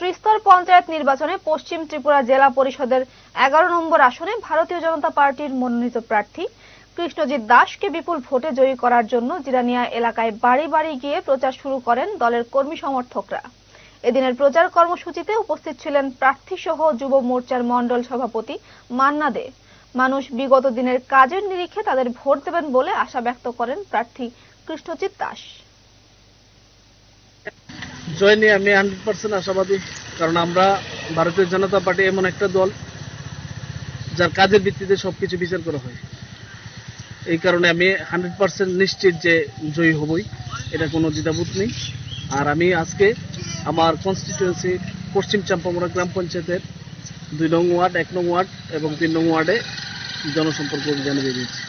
ত্রিস্তর পঞ্চায়েত নির্বাচনে পশ্চিম ত্রিপুরা জেলা পরিষদের এগারো নম্বর আসনে ভারতীয় জনতা পার্টির মনোনীত প্রার্থী কৃষ্ণজিৎ দাসকে বিপুল ভোটে জয়ী করার জন্য জিরানিয়া এলাকায় বাড়ি বাড়ি গিয়ে প্রচার শুরু করেন দলের কর্মী সমর্থকরা। এদিনের প্রচার কর্মসূচিতে উপস্থিত ছিলেন প্রার্থী সহ যুব মোর্চার মণ্ডল সভাপতি মান্না দে। মানুষ বিগত দিনের কাজের নিরিখে তাদের ভোট দেবেন বলে আশা ব্যক্ত করেন প্রার্থী কৃষ্ণজিৎ দাস। জয় নিয়ে আমি হান্ড্রেড পার্সেন্ট আশাবাদী, কারণ আমরা ভারতীয় জনতা পার্টি এমন একটা দল যার কাজের ভিত্তিতে সব কিছু বিচার করা হয়। এই কারণে আমি হান্ড্রেড পার্সেন্ট নিশ্চিত যে জয়ী হবই, এটা কোনো দ্বিধাবোধ নেই। আর আমি আজকে আমার কনস্টিটিউয়েন্সি পশ্চিম চাম্পামোড়া গ্রাম পঞ্চায়েতের দুই নং ওয়ার্ড, এক নং ওয়ার্ড এবং তিন নং ওয়ার্ডে জনসম্পর্ক অভিযানে বেরিয়েছি।